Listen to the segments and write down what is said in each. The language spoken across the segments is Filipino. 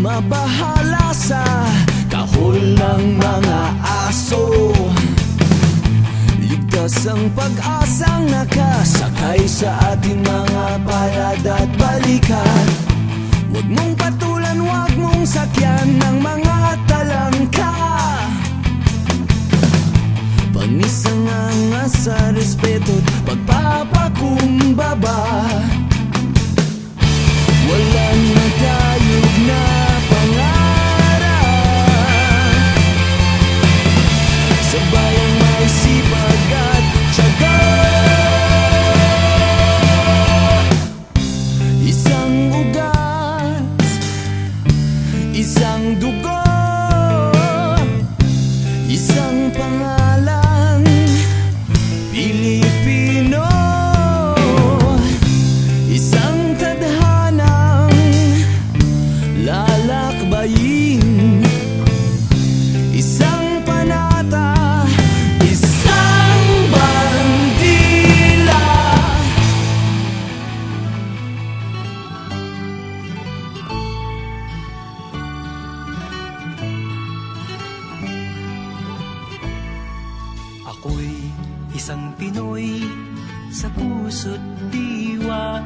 mabahala sa kahol ng mga aso. Ligtas ang pag-asang nakasakay sa ating mga palad at balikat Huwag mong patulan, huwag mong sakyan ng mga talangka. Pangisanganga sa respeto't isang Pinoy sa puso't diwa.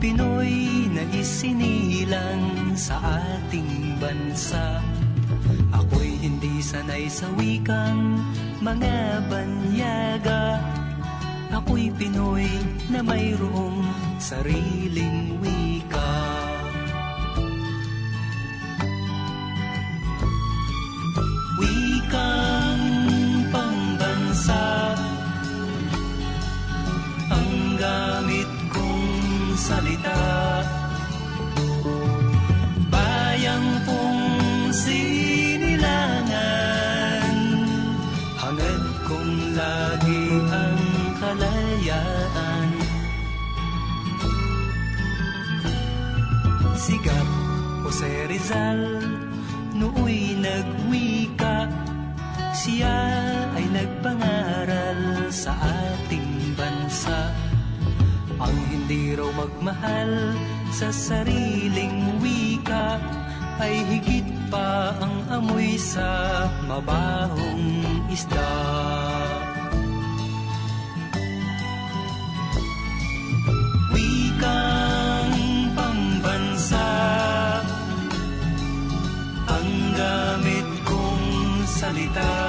Pinoy na isinilang sa ating bansa. Ako'y hindi sanay sa wikang mga banyaga. Ako'y Pinoy na mayroong sariling wika kong lagi ang kalayaan. Sigat Jose Rizal Nooy nagwika. Siya ay nagpangaral sa ating bansa. Ang hindi raw magmahal sa sariling wika Ay higit pa ang amoy sa mabahong isda salita